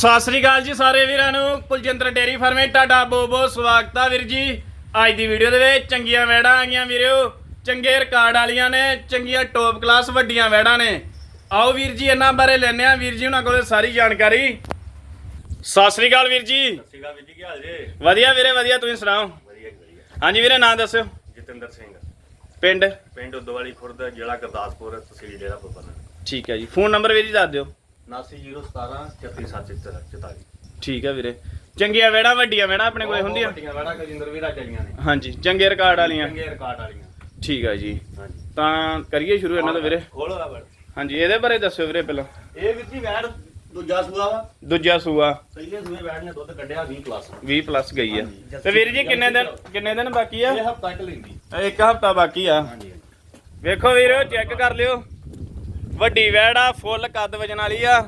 ਸਤਿ ਸ੍ਰੀ ਅਕਾਲ ਜੀ ਸਾਰੇ ਵੀਰਾਂ ਨੂੰ। ਕੁਲਜਿੰਦਰ ਡੇਰੀ ਫਾਰਮੇ ਤੁਹਾਡਾ ਬਹੁਤ ਬਹੁਤ ਸਵਾਗਤ ਆ ਵੀਰ ਜੀ। ਅੱਜ ਦੀ ਵੀਡੀਓ ਦੇ ਵਿੱਚ ਚੰਗੀਆਂ ਵੈੜਾਂ ਆ ਗਈਆਂ ਵੀਰਿਓ। ਚੰਗੇ ਰਿਕਾਰਡ ਵਾਲੀਆਂ ਨੇ ਚੰਗੀਆਂ ਟੌਪ ਕਲਾਸ ਵੱਡੀਆਂ ਵੈੜਾਂ ਨੇ। ਆਓ ਵੀਰ ਜੀ ਇਹਨਾਂ ਬਾਰੇ ਲੈਣੇ ਆ ਵੀਰ ਜੀ ਉਹਨਾਂ ਕੋਲੇ ਸਾਰੀ ਜਾਣਕਾਰੀ। ਸਤਿ ਸ੍ਰੀ ਅਕਾਲ ਵੀਰ ਜੀ। ਸਿਗਾ ਵੀਰ ਜੀ ਕੀ ਹਾਲ ਜੇ? ਵਧੀਆ ਵੀਰੇ ਵਧੀਆ। ਤੁਸੀਂ ਸੁਣਾਓ? ਵਧੀਆ ਵਧੀਆ। ਹਾਂਜੀ ਵੀਰੇ ਨਾਂ ਦੱਸਿਓ। ਜਤਿੰਦਰ ਸਿੰਘ। ਪਿੰਡ? ਪਿੰਡ ਉਦੋਵਾਲੀ ਖੁਰਦ ਜ਼ਿਲ੍ਹਾ ਗੁਰਦਾਸਪੁਰ ਤਹਿਸੀਲ ਡੇਰਾ ਬਾਬਾ ਠੀਕ ਹੈ ਜੀ। ਫੋਨ ਨੰਬਰ ਵੀਰ ਜੀ ਦੱਸ ਦਿਓ। 79017 33744 ਠੀਕ ਹੈ ਵੀਰੇ। ਚੰਗੀਆਂ ਵੈੜਾਂ ਵੱਡੀਆਂ ਵੈੜਾਂ ਆਪਣੇ ਕੋਲੇ ਹੁੰਦੀਆਂ? ਵੱਡੀਆਂ ਵੜਾ ਕਜਿੰਦਰ ਵੀਰਾ ਚੱਲੀਆਂ ਨੇ। ਹਾਂਜੀ ਚੰਗੇ ਰਿਕਾਰਡ ਵਾਲੀਆਂ। ਚੰਗੇ ਰਿਕਾਰਡ ਵਾਲੀਆਂ। ਠੀਕ ਹੈ ਜੀ। ਹਾਂਜੀ। ਤਾਂ ਕਰੀਏ ਸ਼ੁਰੂ ਇਹਨਾਂ ਤੋਂ ਵੀਰੇ। ਖੋਲੋ ਆ ਬੜ। ਹਾਂਜੀ ਇਹਦੇ ਬਾਰੇ ਦੱਸਿਓ ਵੀਰੇ ਪਹਿਲਾਂ। ਇਹ ਵੀਰ ਜੀ ਵੈੜ ਦੂਜਾ ਸੂਆ ਵਾ। ਦੂਜਾ ਸੂਆ। ਪਹਿਲੇ ਸੂਏ ਵੈੜ ਨੇ ਦੁੱਧ ਕੱਢਿਆ 20 ਪਲੱਸ 20 ਪਲੱਸ ਗਈ ਆ। ਤੇ ਵੀਰ ਜੀ ਕਿੰਨੇ ਦਿਨ ਕਿੰਨੇ ਦਿਨ ਬਾਕੀ ਆ? ਇਹ ਹਫਤਾ ਕ ਲੈਂਦੀ। ਇੱਕ ਹਫਤਾ ਬਾਕੀ ਆ। ਹਾਂਜੀ। ਵੇਖੋ ਵੀਰੋ ਚੈੱਕ ਕਰ ਲਿਓ। ਵੱਡੀ ਵੈੜ ਫੁੱਲ ਕੱਦ ਵਜਣ ਵਾਲੀ ਆ।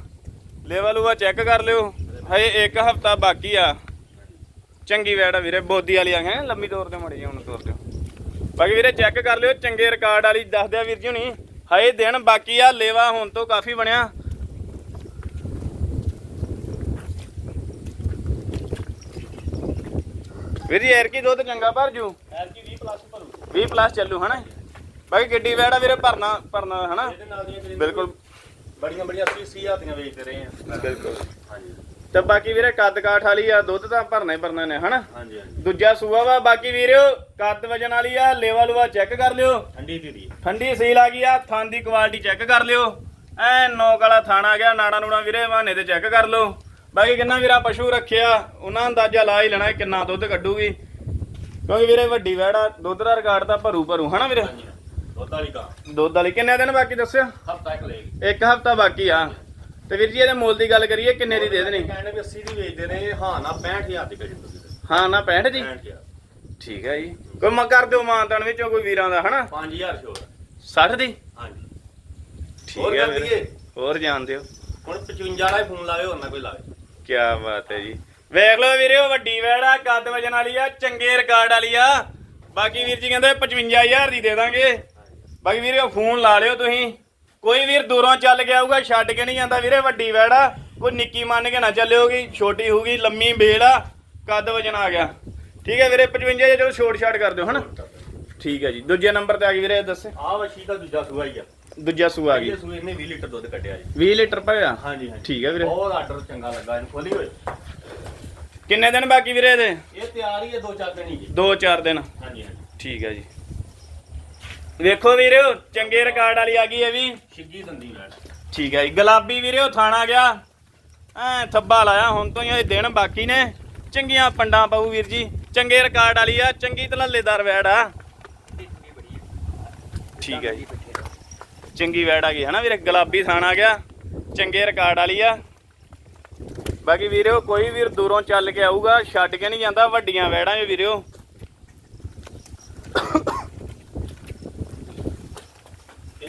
ਲੈਵਲ ਉਹ ਚੈੱਕ ਕਰ ਲਿਓ। ਹਏ ਇੱਕ ਹਫਤਾ ਬਾਕੀ ਆ। ਚੰਗੀ ਵੈੜ ਵੀਰੇ ਬੋਦੀ ਵਾਲੀ ਆ ਹੈ? ਲੰਮੀ ਤੋਰ ਤੇ ਮੜੀ ਹੁਣ ਤੋਰ ਤੇ। ਬਾਕੀ ਵੀਰੇ ਚੈੱਕ ਕਰ ਲਿਓ ਚੰਗੇ ਰਿਕਾਰਡ ਵਾਲੀ ਦੱਸ ਦਿਆ ਵੀਰ ਜੀ ਹੁਣੀ। ਹਏ ਦਿਨ ਬਾਕੀ ਆ ਲੇਵਾ ਹੁਣ ਤੋਂ ਕਾਫੀ ਬਣਿਆ। ਵੀਰ ਜੀ ਐਰ ਕੀ ਦੁੱਧ ਚੰਗਾ ਭਰ ਜੂ? ਐਰ ਕੀ 20 ਪਲੱਸ ਭਰੂ। 20 ਪਲੱਸ ਚੱਲੂ ਹਨਾ? ਬਾਕੀ ਗੱਡੀ ਵੈੜਾ ਵੀਰੇ ਭਰਨਾ ਭਰਨਾ ਹਨਾ? ਇਹਦੇ ਨਾਲ ਦੀਆਂ ਕਰੀਬ ਬਿਲਕੁਲ। ਬੜੀਆਂ ਬੜੀਆਂ 80 80 ਹਜ਼ਾਰ ਦੀਆਂ ਵੇਚਦੇ ਰਹੇ ਆ ਬਿਲਕੁਲ। ਹਾਂਜੀ। ਤੇ ਬਾਕੀ ਵੀਰੇ ਕੱਦ ਕਾਠ ਵਾਲੀ ਆ ਦੁੱਧ ਤਾਂ ਭਰਨਾ ਹੀ ਭਰਨਾ ਨੇ ਹਨਾ? ਹਾਂਜੀ ਹਾਂਜੀ। ਦੂਜਾ ਸੂਆ ਵਾ ਬਾਕੀ ਵੀਰਿਓ ਕੱਦ ਵਜਣ ਵਾਲੀ ਆ ਲੇਵਾ ਲੂਆ ਚੈੱਕ ਕਰ ਲਿਓ। ਠੰਡੀ ਦੀ ਦੀ ਠੰਡੀ ਸੀਲ ਆ ਗਈ ਆ ਥਣ ਦੀ ਕੁਆਲਿਟੀ ਚੈੱਕ ਕਰ ਲਿਓ। ਐ ਨੋਕ ਵਾਲਾ ਥਣ ਆ ਗਿਆ ਨਾੜਾ ਨੂੜਾ ਵੀਰੇ ਬਹਾਨੇ ਤੇ ਚੈੱਕ ਕਰ ਲਓ। ਬਾਕੀ ਕਿੰਨਾ ਵੀਰਾ ਪਸ਼ੂ ਰੱਖਿਆ ਉਹਨਾਂ ਅੰਦਾਜ਼ਾ ਲਾ ਹੀ ਲੈਣਾ ਕਿੰਨਾ ਦੁੱਧ ਕੱਢੂਗੀ। ਕਿਉਂਕਿ ਵੀਰੇ ਵੱਡੀ ਵੈੜਾ ਦੁੱਧ ਦਾ ਰਿਕਾਰਡ ਤਾਂ ਭਰੂ ਭਰੂ ਹਨਾ ਵੀਰੇ? ਦੁੱਧ ਵਾਲੀ ਗਾਂ ਦੁੱਧ ਵਾਲੀ। ਕਿੰਨੇ ਦਿਨ ਬਾਕੀ ਦੱਸਿਆ? ਹਫਤਾ ਕ ਲਏਗੀ ਇੱਕ ਹਫਤਾ ਬਾਕੀ ਆ। ਤੇ ਵੀਰ ਜੀ ਇਹਦੇ ਮੁੱਲ ਦੀ ਗੱਲ ਕਰੀਏ ਕਿੰਨੇ ਦੀ ਦੇ ਦੇਣੀ? ਕਹਿੰਦੇ ਵੀ 80 ਦੀ ਵੇਚਦੇ ਨੇ। ਹਾਂ ਨਾ 65000 ਦੀ ਕਰੀ ਤੁਸੀਂ ਹਾਂ ਨਾ 65 ਜੀ? 65000 ਠੀਕ ਹੈ ਜੀ। ਕੋਈ ਮੈਂ ਕਰ ਦਿਓ ਮਾਨਤਾਨ ਵਿੱਚੋਂ ਕੋਈ ਵੀਰਾਂ ਦਾ ਹਨਾ? 5000 ਛੋੜ। 60 ਦੀ? ਹਾਂਜੀ। ਠੀਕ ਹੈ ਵੀਰੇ ਹੋਰ ਜਾਣ ਦਿਓ। ਹੁਣ 55 ਵਾਲਾ ਹੀ ਫੋਨ ਲਾਵੇ ਹੋਰ ਨਾ ਕੋਈ ਲਾਵੇ। ਕੀ ਬਾਤ ਹੈ ਜੀ। ਵੇਖ ਲਓ ਵੀਰੇ ਉਹ ਵੱਡੀ ਵੈੜਾ ਕੱਦ ਵਜਨ ਵਾਲੀ ਆ ਚੰਗੇ ਰਿਕਾਰਡ ਵਾਲੀ ਆ। ਬਾਕੀ ਵੀਰ ਜੀ ਕਹਿੰਦੇ 55000 ਦੀ ਦੇ ਦਾਂਗੇ। ਬਾਕੀ ਵੀਰੇ ਫੋਨ ਲਾ ਲਿਓ ਤੁਸੀਂ। ਕੋਈ ਵੀਰ ਦੂਰੋਂ ਚੱਲ ਗਿਆ ਹੋਊਗਾ ਛੱਡ ਕੇ ਨਹੀਂ ਜਾਂਦਾ ਵੀਰੇ ਵੱਡੀ ਵੈੜਾ। ਕੋਈ ਨਿੱਕੀ ਮੰਨ ਕੇ ਨਾ ਚੱਲਿਓਗੀ ਛੋਟੀ ਹੋਊਗੀ ਲੰਮੀ ਆ ਕੱਦ ਵਜਨ ਆ ਗਿਆ। ਠੀਕ ਹੈ ਵੀਰੇ 55 ਜੇ ਚਲੋ ਛੋਟ ਛਾਟ ਕਰ ਦਿਓ ਹਨਾ? ਠੀਕ ਹੈ ਜੀ। ਦੂਜੇ ਨੰਬਰ ਤੇ ਆ ਗਈ ਵੀਰੇ ਦੱਸੇ। ਆਹ ਵਸ਼ੀ ਦਾ ਦੂਜਾ ਸੂਆ ਹੀ ਆ। ਦੂਜਾ ਸੂ ਆ ਗਈ। ਸੂਏ ਨੇ 20 ਲੀਟਰ ਦੁੱਧ ਕੱਢਿਆ ਜੀ। 20 ਲੀਟਰ ਪਿਆ ਹਾਂਜੀ ਹਾਂਜੀ। ਠੀਕ ਹੈ ਵੀਰੇ। ਬਹੁਤ ਆਰਡਰ ਚੰਗਾ ਲੱਗਾ ਇਹਨੂੰ ਖੋਲੀ ਹੋਏ ਕਿੰਨੇ ਦਿਨ ਬਾਕੀ ਵੀਰੇ ਇਹਦੇ? ਇਹ ਤਿਆਰ ਹੀ ਹੈ ਦੋ ਚਾਰ ਦਿਨ ਹੀ ਜੀ 2-4 ਦਿਨ। ਹਾਂਜੀ ਹਾਂਜੀ। ਠੀਕ ਹੈ ਜੀ। ਵੇਖੋ ਵੀਰਿਓ ਚੰਗੇ ਰਿਕਾਰਡ ਵਾਲੀ ਆ ਗਈ ਇਹ ਵੀ। ਛਿੱਗੀ ਦੰਦੀ ਲੈਣ ਠੀਕ ਹੈ ਜੀ। ਗੁਲਾਬੀ ਵੀਰਿਓ ਥਾਣਾ ਗਿਆ। ਐ ਥੱਬਾ ਲਾਇਆ ਹੁਣ ਤੋਂ ਹੀ ਇਹ ਦਿਨ ਬਾਕੀ ਨੇ। ਚੰਗੀਆਂ ਪੰਡਾਂ ਪਾਉ ਵੀਰ ਜੀ। ਚੰਗੇ ਰਿਕਾਰਡ ਵਾਲੀ ਆ ਚੰਗੀ ਤਲੱਲੇਦਾਰ ਵੈੜ ਆ। ਠੀਕ ਹੈ ਜੀ। ਚੰਗੀ ਵੈੜ ਆ ਗਈ ਹਨਾ ਵੀਰੇ? ਗੁਲਾਬੀ ਥਾਣਾ ਗਿਆ। ਚੰਗੇ ਰਿਕਾਰਡ ਵਾਲੀ ਆ। ਬਾਕੀ ਵੀਰਿਓ ਕੋਈ ਵੀਰ ਦੂਰੋਂ ਚੱਲ ਕੇ ਆਊਗਾ ਛੱਡ ਕੇ ਨਹੀਂ ਜਾਂਦਾ ਵੱਡੀਆਂ ਵੈੜਾਂ ਇਹ ਇਹਨੂੰ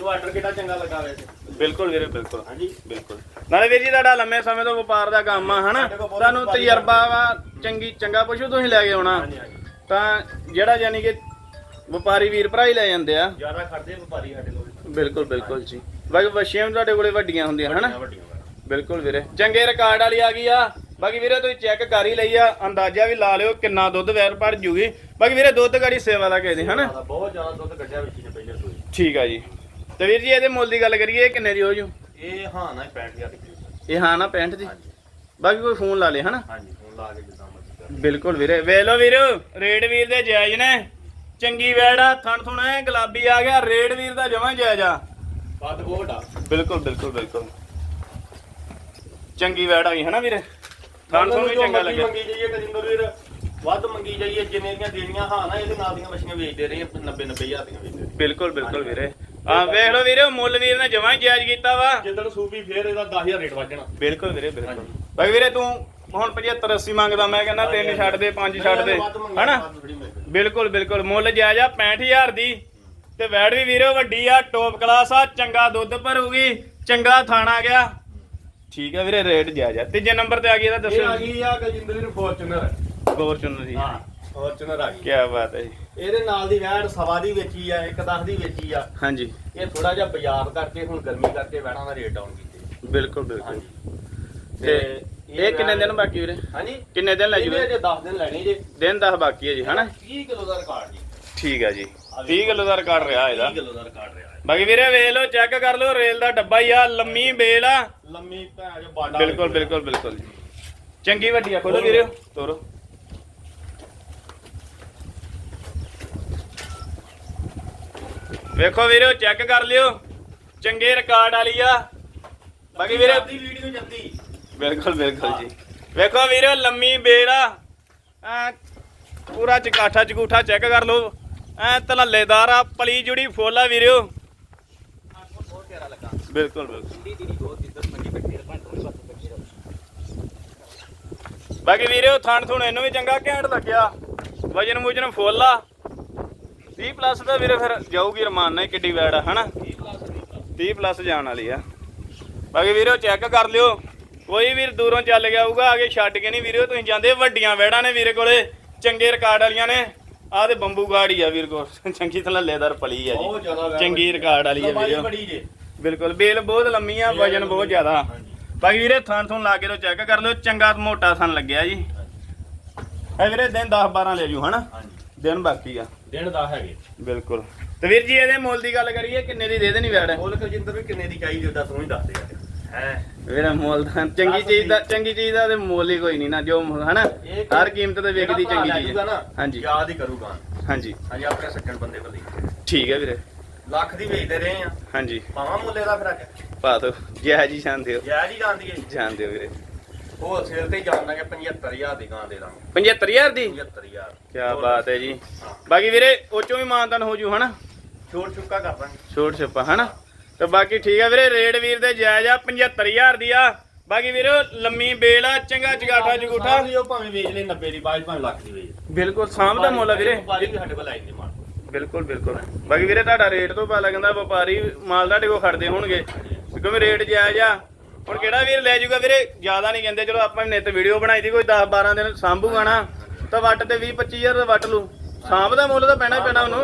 ਆਰਡਰ ਕਿਹੜਾ ਚੰਗਾ ਲੱਗਾ ਵੈਸੇ। ਬਿਲਕੁਲ ਵੀਰੇ ਬਿਲਕੁਲ। ਹਾਂਜੀ। ਬਿਲਕੁਲ। ਨਾਲੇ ਵੀਰ ਜੀ ਤੁਹਾਡਾ ਲੰਮੇ ਸਮੇਂ ਤੋਂ ਵਪਾਰ ਦਾ ਕੰਮ ਆ ਹਨਾ? ਤੁਹਾਨੂੰ ਤਜਰਬਾ ਵਾ ਚੰਗੀ ਚੰਗਾ ਪਸ਼ੂ ਤੁਸੀਂ ਲੈ ਕੇ ਆਉਣਾ। ਤਾਂ ਜਿਹੜਾ ਯਾਨੀ ਕਿ ਵਪਾਰੀ ਵੀਰ ਭਰਾ ਹੀ ਲੈ ਜਾਂਦੇ ਆ। ਜ਼ਿਆਦਾ ਖੜਦੇ ਵਪਾਰੀ ਸਾਡੇ ਕੋਲ। ਬਿਲਕੁਲ ਬਿਲਕੁਲ ਜੀ। ਬਾਕੀ ਵਸ਼ੀਆਂ ਤੁਹਾਡੇ ਕੋਲੇ ਵੱਡੀਆਂ ਹੁੰਦੀਆਂ ਹਨਾ? ਬਿਲਕੁਲ ਵੀਰੇ। ਚੰਗੇ ਰਿਕਾਰਡ ਵਾਲੀ ਆ ਗਈ ਆ। ਬਾਕੀ ਵੀਰੇ ਤੁਸੀਂ ਚੈੱਕ ਕਰ ਹੀ ਲਈ ਆ। ਅੰਦਾਜ਼ਾ ਵੀ ਲਾ ਲਿਓ ਕਿੰਨਾ ਦੁੱਧ ਵੈਰ ਭਰ ਜੂਗੀ। ਬਾਕੀ ਵੀਰੇ ਦੁੱਧ ਗਾੜੀ ਸੇਵਾ ਦਾ ਕਹਿੰਦੇ ਹਨਾ? ਬਹੁਤ ਜ਼ਿਆਦਾ ਦੁੱਧ ਕੱਢਿਆ ਵਿੱਚ ਨੇ ਪਹਿਲੇ ਸੂਏ ਠੀਕ ਆ ਜੀ। ਤੇ ਵੀਰ ਜੀ ਇਹਦੇ ਮੁੱਲ ਦੀ ਗੱਲ ਕਰੀਏ ਇਹ ਕਿੰਨੇ ਦੀ ਹੋ ਜੂ? ਇਹ ਹਾਂ ਨਾ 65000 ਦੀ। ਇਹ ਹਾਂ ਨਾ 65 ਦੀ? ਹਾਂਜੀ। ਬਾਕੀ ਕੋਈ ਫੋਨ ਲਾ ਲੇ ਹਨਾ? ਹਾਂਜੀ ਫੋਨ ਲਾ ਕੇ ਜਿੱਦਾਂ ਮਰਜ਼ੀ ਕਰ ਬਿਲਕੁਲ ਵੀਰੇ। ਵੇਖ ਲਓ ਵੀਰ ਰੇਡ ਵੀਰ ਦੇ ਜਾਇਜ਼ ਨੇ। ਚੰਗੀ ਵੈੜ ਥਣ ਥੁਣ ਐ ਗੁਲਾਬੀ ਆ ਗਿਆ ਰੇਡ ਵੀਰ ਦਾ ਜਮਾਂ ਜਾਇਜ਼ ਆ। ਵੱਧ ਬਹੁਤ ਆ। ਬਿਲਕੁਲ ਬਿਲਕੁਲ ਬਿਲਕੁਲ। ਚੰਗੀ ਵੈੜ ਆ ਗਈ ਹਨਾ ਵੀਰੇ? ਥਣ ਥੁਣ ਵੀ ਚੰਗਾ ਲੱਗਿਆ ਮੰਗੀ ਜਾਈਏ ਕਜਿੰਦਰ ਵੀਰ ਵੱਧ ਮੰਗੀ ਜਾਈਏ ਜਿੰਨੇ ਦੀਆਂ ਦੇਣੀਆਂ ਹਾਂ ਨਾ ਇਹਦੇ ਨਾਲ ਦੀਆਂ ਮੱਛੀਆਂ ਵੇਚਦੇ ਰਹੇ 90 90000 ਦੀਆਂ ਵੇਚਦੇ। ਬਿਲਕੁਲ ਬਿਲਕੁਲ ਵੀਰੇ। ਆ ਵੇਖ ਲਓ ਵੀਰੇ ਮੁੱਲ ਵੀਰ ਨੇ ਜਮਾਂ ਹੀ ਜਾਇਜ਼ ਕੀਤਾ ਵਾ। ਜਿੱਦਣ ਸੂਪੀ ਫੇਰ ਇਹਦਾ 10000 ਰੇਟ ਵੱਜਣਾ ਬਿਲਕੁਲ ਵੀਰੇ ਬਿਲਕੁਲ। ਬਾਕੀ ਵੀਰੇ ਤੂੰ ਹੁਣ 75 80 ਮੰਗਦਾ ਮੈਂ ਕਹਿੰਦਾ ਤਿੰਨ ਛੱਡ ਦੇ ਪੰਜ ਛੱਡ ਦੇ। ਹਨਾ। ਬਿਲਕੁਲ ਬਿਲਕੁਲ। ਮੁੱਲ ਜਾਇਜ਼ ਆ 65000 ਦੀ। ਤੇ ਵੈੜ ਵੀ ਵੀਰੇ ਵੱਡੀ ਆ ਟੌਪ ਕਲਾਸ ਆ ਚੰਗਾ ਦੁੱਧ ਭਰੂਗੀ ਚੰਗਾ ਥਾਣਾ ਗਿਆ। ਠੀਕ ਹੈ ਵੀਰੇ ਰੇਟ ਜਾਇਜ਼ ਆ। ਤੀਜੇ ਨੰਬਰ ਤੇ ਆ ਗਈ ਇਹਦਾ ਇਹ ਆ ਦੱਸੋ। ਗਈ ਆ ਕਜਿੰਦਰ ਵੀਰ ਫੋਰਚੂਨਰ ਫੋਰਚੂਨਰ ਦੀ ਹਾਂ ਫੋਰਚੂਨਰ ਆ ਗਈ। ਕੀ ਬਾਤ ਹੈ ਜੀ। ਇਹਦੇ ਨਾਲ ਦੀ ਵੈੜ ਸਵਾ ਦੀ ਵੇਚੀ ਆ ਇੱਕ 10 ਦੀ ਵੇਚੀ ਆ। ਹਾਂਜੀ। ਇਹ ਥੋੜਾ ਜਿਹਾ ਬਾਜ਼ਾਰ ਕਰਕੇ ਹੁਣ ਗਰਮੀ ਕਰਕੇ ਵੈੜਾਂ ਦਾ ਰੇਟ ਡਾਊਨ ਕੀਤੇ। ਬਿਲਕੁਲ ਬਿਲਕੁਲ। ਹਾਂਜੀ। ਤੇ ਇਹ ਕਿੰਨੇ ਦਿਨ ਬਾਕੀ ਵੀਰੇ? ਹਾਂਜੀ। ਕਿੰਨੇ ਦਿਨ ਲੈ ਜੂਗੇ ਜੇ 10 ਦਿਨ ਲੈਣੇ ਜੇ। ਦਿਨ 10 ਬਾਕੀ ਹੈ ਜੀ ਹਨਾ? 30 ਕਿਲੋ ਦਾ ਰਿਕਾਰਡ ਜੀ। ਠੀਕ ਹੈ ਜੀ। 30 ਕਿਲੋ ਦਾ ਰਿਕਾਰਡ ਰਿਹਾ ਇਹਦਾ। 30 ਕਿਲੋ ਦਾ ਰਿਕਾਰਡ ਰਿਹਾ। ਬਾਕੀ ਵੀਰੇ ਵੇਖ ਲਓ ਚੈੱਕ ਕਰ ਲਓ ਰੇਲ ਦਾ ਡੱਬਾ ਹੀ ਆ ਲੰਮੀ ਬੇਲ ਆ। ਲੰਮੀ ਭੈਣ ਜੋ ਬਾਡਾ ਬਿਲਕੁਲ ਬਿਲਕੁਲ ਬਿਲਕੁਲ ਜੀ। ਚੰਗੀ ਵੱਡੀ ਆ ਖੋਲੋ ਵੀਰੇ ਤੋਰੋ। ਵੇਖੋ ਵੀਰੇ ਚੈੱਕ ਕਰ ਲਿਓ। ਚੰਗੇ ਰਿਕਾਰਡ ਵਾਲੀ ਆ। ਬਾਕੀ ਵੀਰੇ ਦੀ ਵੀਡੀਓ ਜਾਂਦੀ। ਬਿਲਕੁਲ ਬਿਲਕੁਲ ਜੀ। ਵੇਖੋ ਵੀਰੇ ਲੰਮੀ ਐਂ ਪੂਰਾ ਚਕਾਠਾ ਚਕੂਠਾ ਚੈੱਕ ਕਰ ਲਓ। ਐ ਤਲੱਲੇਦਾਰ ਆ ਪਲੀ ਜੁੜੀ ਫੁੱਲ ਆ ਵੀਰਿਓ ਬਹੁਤ ਪਿਆਰਾ ਲੱਗਾ ਬਿਲਕੁਲ ਬਾਕੀ ਵੀਰੇ ਥਣ ਥੁਣ ਇਹਨੂੰ ਵੀ ਚੰਗਾ ਘੈਂਟ ਲੱਗਿਆ। ਵਜਨ ਮੁਜਨ ਫੁੱਲ ਆ। 30 ਪਲੱਸ ਦਾ ਵੀਰੇ ਫਿਰ ਜਾਊਗੀ ਰਮਾਨ ਨਾਲ ਕਿੱਡੀ ਵੈੜ ਆ ਹਨਾ? 30 ਪਲੱਸ ਜਾਣ ਵਾਲੀ ਆ। ਬਾਕੀ ਵੀਰੇ ਚੈੱਕ ਕਰ ਲਿਓ। ਕੋਈ ਵੀਰ ਦੂਰੋਂ ਚੱਲ ਗਿਆ ਹੋਊਗਾ ਆਗੇ ਛੱਡ ਕੇ ਨਹੀਂ ਵੀਰੇ ਤੁਸੀਂ ਜਾਂਦੇ ਵੱਡੀਆਂ ਵੈੜਾਂ ਨੇ ਵੀਰੇ ਕੋਲੇ ਚੰਗੇ ਰਿਕਾਰਡ ਵਾਲੀਆਂ ਨੇ। ਆਹ ਤੇ ਬੰਬੂ ਗਾੜੀ ਆ ਵੀਰ ਕੋਲ ਚੰਗੀ ਥੱਲੇਦਾਰ ਪਲੀ ਆ ਜੀ। ਚੰਗੀ ਰਿਕਾਰਡ ਵਾਲੀ ਆ ਵੀਰੇ। ਬਿਲਕੁਲ ਬੇਲ ਬਹੁਤ ਲੰਮੀ ਆ ਵਜਨ ਬਹੁਤ ਜ਼ਿਆਦਾ। ਬਾਕੀ ਵੀਰੇ ਥਣ ਥਣ ਲਾ ਕੇ ਤੋਂ ਚੈੱਕ ਕਰ ਲਿਓ ਚੰਗਾ ਮੋਟਾ ਥਣ ਲੱਗਿਆ ਜੀ। ਇਹ ਵੀਰੇ ਦਿਨ 10 12 ਲੈ ਜੂ ਹਨਾ? ਹਾਂਜੀ। ਦਿਨ ਬਾਕੀ ਆ। ਦਿਨ ਦਾ ਹੈਗੇ। ਬਿਲਕੁਲ। ਤੇ ਵੀਰ ਜੀ ਇਹਦੇ ਮੁੱਲ ਦੀ ਗੱਲ ਕਰੀਏ ਕਿੰਨੇ ਦੀ ਦੇ ਦੇਣੀ ਵੈੜ? ਮੁੱਲ ਕਲਜਿੰਦਰ ਵੀ ਕਿੰਨੇ ਦੀ ਚਾਹੀਦੀ ਉਹਦਾ ਤੂੰ ਹੀ ਦੱਸ ਦੇ ਹੈ? ਵੀਰੇ ਮੁੱਲ ਤਾਂ ਚੰਗੀ ਚੀਜ਼ ਦਾ ਚੰਗੀ ਚੀਜ਼ ਦਾ ਤੇ ਮੁੱਲ ਹੀ ਕੋਈ ਨਹੀਂ ਨਾ ਜੋ ਹਨਾ? ਹਰ ਕੀਮਤ ਤੇ ਵਿਕਦੀ ਚੰਗੀ ਚੀਜ਼ ਹੈ। ਨਾ ਹਾਂਜੀ। ਯਾਦ ਹੀ ਕਰੂਗਾ। ਹਾਂਜੀ। ਹਾਂਜੀ ਆਪਣੇ ਸੱਜਣ ਬੰਦੇ ਭਲੀ ਠੀਕ ਹੈ ਵੀਰੇ। ਲੱਖ ਦੀ ਵੇਚਦੇ ਰਹੇ ਆ। ਹਾਂਜੀ। ਪਾਵਾਂ ਮੁੱਲੇ ਦਾ ਫਿਰ ਅੱਜ ਪਾ ਦੋ। ਜੈ ਜੀ ਜਾਣਦੇ ਹੋ। ਜਾਇਜ਼ ਹੀ ਜਾਂਦੀ ਹੈ ਜਾਣਦੇ ਹੋ ਵੀਰੇ। ਹੋਲਸੇਲ ਤੇ ਜਾਣ ਦਾਂਗੇ 75000 ਦੀ ਗਾਂ ਦੇ ਦਾਂਗੇ। 75000 ਦੀ? 75000 ਕੀ ਬਾਤ ਹੈ ਜੀ। ਬਾਕੀ ਵੀਰੇ ਉਹ ਚੋਂ ਵੀ ਮਾਨਤਨ ਹੋ ਜੂ ਹਨਾ? ਛੋਟ ਛੁੱਕਾ ਕਰ ਦਾਂਗੇ। ਛੋਟ ਛੱਪਾ ਹਨਾ? ਤੇ ਬਾਕੀ ਠੀਕ ਆ ਵੀਰੇ ਰੇਡ ਵੀਰ ਦੇ ਜਾਇਜ਼ ਆ 75000 ਦੀ ਆ। ਬਾਕੀ ਵੀਰੇ ਲੰਮੀ ਬੇਲ ਆ ਚੰਗਾ ਜਗੂਠਾ ਸਾਰੀ ਉਹ ਭਾਵੇਂ ਵੇਚ ਲੈ 90 ਦੀ ਬਾਅਦ ਭਾਵੇਂ ਲੱਖ ਦੀ ਵੇਚ ਬਿਲਕੁਲ ਸਾਂਭ ਦਾ ਮੁੱਲ ਆ ਵੀਰੇ। ਵਪਾਰੀ ਵੀ ਸਾਡੇ ਕੋਲ ਆਈ ਨਹੀਂ ਮਾਲ ਬਿਲਕੁਲ ਬਿਲਕੁਲ। ਬਾਕੀ ਵੀਰੇ ਤੁਹਾਡਾ ਰੇਟ ਤੋਂ ਪਤਾ ਲੱਗਦਾ ਵਪਾਰੀ ਮਾਲ ਤੁਹਾਡੇ ਕੋਲ ਖੜਦੇ ਹੋਣਗੇ। ਕਿਉਂਕਿ ਰੇਟ ਜਾਇਜ਼ ਆ। ਹੁਣ ਕਿਹੜਾ ਵੀਰ ਲੈ ਜਾਊਗਾ ਵੀਰੇ? ਜ਼ਿਆਦਾ ਨਹੀਂ ਕਹਿੰਦੇ ਚਲੋ ਆਪਾਂ ਨਿੱਤ ਵੀਡੀਓ ਬਣਾਈ ਦੀ ਕੋਈ 10 12 ਦਿਨ ਸਾਂਭੂਗਾ ਨਾ। ਤਾਂ ਵੱਟ ਤੇ 20 25000 ਦਾ ਵੱਟ ਲੂ ਸਾਂਭ ਦਾ ਮੁੱਲ ਤਾਂ ਪੈਣਾ ਹੀ ਪੈਣਾ ਉਹਨੂੰ।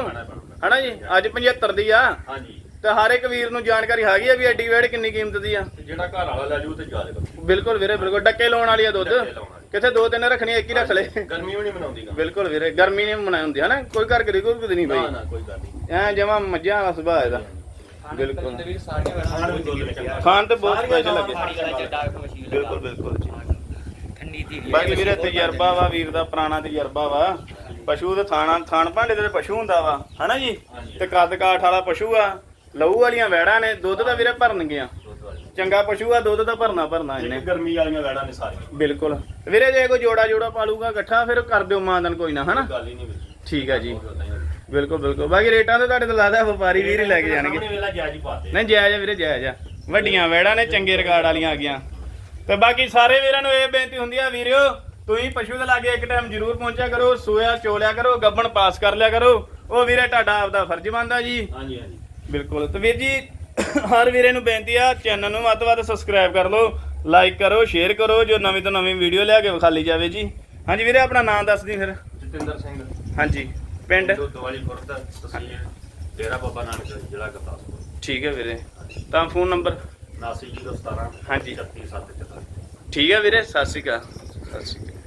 ਹਨਾ ਜੀ? ਅੱਜ 75 ਦੀ ਆ। ਹਾਂਜੀ। ਤੇ ਹਰ ਇੱਕ ਵੀਰ ਨੂੰ ਜਾਣਕਾਰੀ ਹੈਗੀ ਆ ਵੀ ਐਡੀ ਵੇੜ ਕਿੰਨੀ ਕੀਮਤ ਦੀ ਆ? ਤੇ ਜਿਹੜਾ ਘਰ ਵਾਲਾ ਲੈ ਜੂ ਤੇ ਜਾ ਦੇ ਕਰੋ ਬਿਲਕੁਲ ਵੀਰੇ ਬਿਲਕੁਲ। ਡੱਕੇ ਲਾਉਣ ਵਾਲੀ ਆ ਦੁੱਧ। ਕਿੱਥੇ ਦੋ ਤਿੰਨ ਰੱਖਣੀ ਇੱਕ ਹੀ ਰੱਖ ਲੈ। ਗਰਮੀ ਵੀ ਨਹੀਂ ਗਾ ਬਿਲਕੁਲ ਵੀਰੇ ਗਰਮੀ ਨਹੀਂ ਮਨਾਈ ਹੁੰਦੀ ਹਨਾ? ਕੋਈ ਘਰ ਕਰੀ ਕੋਈ ਕੁਝ ਨਹੀਂ ਨਾ ਬਈ। ਨਾ ਕੋਈ ਗੱਲ ਨਹੀਂ। ਐ ਜਮਾ ਮੱਝਾਂ ਵਾਲਾ ਸੁਭਾਅ ਇਹਦਾ। ਬਿਲਕੁਲ। ਖਾਣ ਤੇ ਬਹੁਤ ਸਪੈਸ਼ਲ ਲੱਗੇ। ਬਿਲਕੁਲ ਬਿਲਕੁਲ ਜੀ। ਠੰਡੀ ਦੀ ਬਾਕੀ ਵੀਰੇ ਤਜਰਬਾ ਵਾ ਵੀਰ ਦਾ ਪੁਰਾਣਾ ਤਜਰਬਾ ਵਾ। ਪਸ਼ੂ ਦੇ ਥਾਣਾ ਥਾਣ ਭਾਂਡੇ ਦੇ ਪਸ਼ੂ ਹੁੰਦਾ ਵਾ। ਹਨਾ ਜੀ। ਤੇ ਕੱਦ ਕਾਠ ਵਾਲਾ ਪਸ਼ੂ ਆ। ਲਹੂ ਵਾਲੀਆਂ ਵੈੜਾਂ ਨੇ ਦੁੱਧ ਦਾ ਵੀਰੇ ਭਰਨਗੀਆਂ। ਚੰਗਾ ਪਸ਼ੂ ਆ ਦੁੱਧ ਤਾਂ ਭਰਨਾ ਭਰਨਾ ਇਹਨੇ। ਗਰਮੀ ਵਾਲੀਆਂ ਵੈੜਾਂ ਨੇ ਸਾਰੀਆਂ। ਬਿਲਕੁਲ। ਵੀਰੇ ਜੇ ਕੋਈ ਜੋੜਾ ਜੋੜਾ ਪਾਲੂਗਾ ਇਕੱਠਾ ਫਿਰ ਕਰ ਦਿਓ ਮਾਨਦਨ ਕੋਈ ਨਾ ਹਨਾ? ਠੀਕ ਆ ਜੀ। ਹੀ ਹੋਣੀ। ਬਿਲਕੁਲ ਬਿਲਕੁਲ। ਬਾਕੀ ਰੇਟਾਂ ਤੇ ਤੁਹਾਡੇ ਤੋਂ ਲੱਗਦਾ ਵਪਾਰੀ ਵੀਰ ਹੀ ਲੈ ਕੇ ਜਾਣਗੇ। ਸਾਹਮਣੇ ਵੇਲਾ ਜਾਇਜ਼ ਹੀ ਪਾਤੇ ਨਹੀਂ ਜਾਇਜ਼ ਆ ਵੀਰੇ ਜਾਇਜ਼ ਆ। ਵੱਡੀਆਂ ਵੈੜਾਂ ਨੇ ਚੰਗੇ ਰਿਕਾਰਡ ਵਾਲੀਆਂ ਆ ਗਈਆਂ। ਤੇ ਬਾਕੀ ਸਾਰੇ ਵੀਰਾਂ ਨੂੰ ਇਹ ਬੇਨਤੀ ਹੁੰਦੀ ਆ ਵੀਰਿਓ ਤੁਸੀਂ ਪਸ਼ੂ ਦੇ ਲਾਗੇ ਇੱਕ ਟਾਈਮ ਜ਼ਰੂਰ ਪਹੁੰਚਿਆ ਕਰੋ ਸੋਇਆ ਚੋਲਿਆ ਕਰੋ ਗੱਬਣ ਪਾਸ ਕਰ ਲਿਆ ਕਰੋ। ਉਹ ਵੀਰੇ ਤੁਹਾਡਾ ਆਪਦਾ ਫਰਜ਼ ਬਣਦਾ ਜੀ। ਹਾਂਜੀ ਹਾਂਜੀ। ਬਿਲਕੁਲ। ਤੇ ਵੀਰ ਜੀ ਹਰ ਵੀਰੇ ਨੂੰ ਬੇਨਤੀ ਆ ਚੈਨਲ ਨੂੰ ਵੱਧ ਤੋਂ ਵੱਧ ਸਬਸਕ੍ਰਾਈਬ ਕਰ ਲਓ ਲਾਈਕ ਕਰੋ ਸ਼ੇਅਰ ਕਰੋ ਜੋ ਨਵੀਂ ਤੋਂ ਨਵੀਂ ਵੀਡੀਓ ਲਿਆ ਕੇ ਵਿਖਾਲੀ ਜਾਵੇ ਜੀ। ਹਾਂਜੀ ਵੀਰੇ ਆਪਣਾ ਨਾਮ ਦੱਸ ਦੀ ਫਿਰ। ਜਤਿੰਦਰ ਸਿੰਘ। ਹਾਂਜੀ। ਪਿੰਡ? ਦੁੱਧ ਵਾਲੀ ਖੁਰਦ ਤਹਿਸੀਲ ਡੇਰਾ ਬਾਬਾ ਨਾਨਕ ਜ਼ਿਲ੍ਹਾ ਗੁਰਦਾਸਪੁਰ। ਠੀਕ ਹੈ ਵੀਰੇ। ਤਾਂ ਫੋਨ ਨੰਬਰ? 7917 ਹਾਂਜੀ। 36744 ਠੀਕ ਹੈ ਵੀਰੇ ਸਤਿ ਸ਼੍ਰੀ ਅਕਾਲ। ਸਤਿ ਸ਼੍ਰੀ ਅਕਾਲ।